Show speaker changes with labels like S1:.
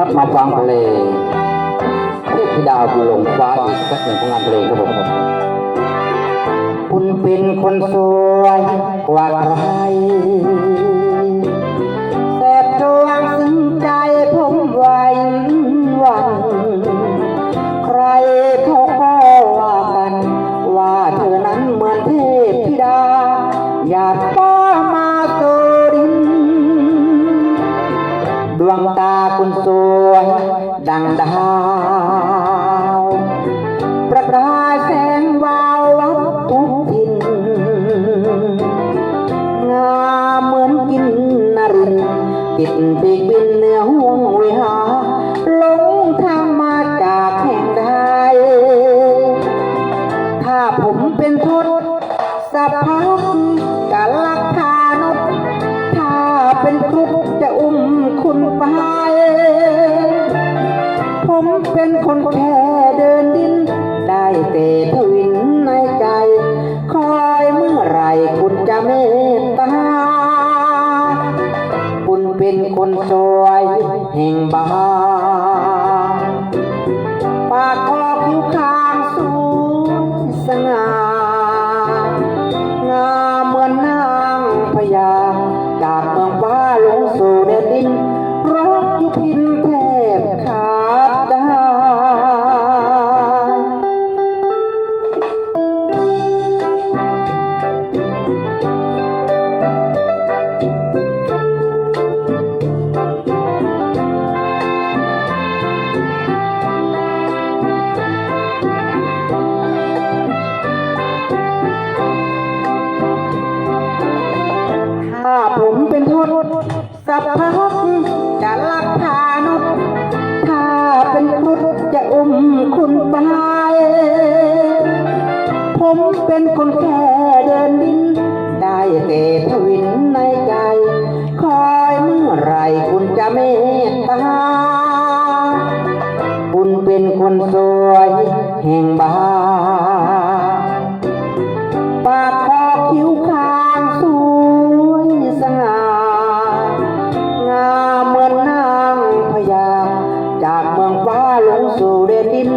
S1: ครับมาฟังเพลงเทพธิดาบุลงฟ้าอีกสักหนึ่งผลงานเพลงครับผมคุณเป็นคนสวยกว่าใครแสบดวงซึ้งใจผมไว้วันใครเขาก็ว่ากัน ว่าเธอนั้นเหมือนเทพธิดาอยาก วงตาคุณสวยดังดาว ประกาศแสงวาววับทุกทินงามเหมือนกินนรินติดปีกบินเหนือห่วงวิหา ผมเป็นคนแค่เดินดิน ได้เต่ทวินในใจ คอยเมื่อไรคุณจะเมตตา คุณเป็นคนสวยแห่งบ้าน ผมเป็นทศสัพพักจะลักพานุถ้าเป็นครุฑจะอุ้มคุณไป ผมเป็นคนแค่เดินดิน ได้แต่ทวินในใจ คอยเมื่อไรคุณจะเมตตา คุณเป็นคนสวยแห่งบา দূরে তিন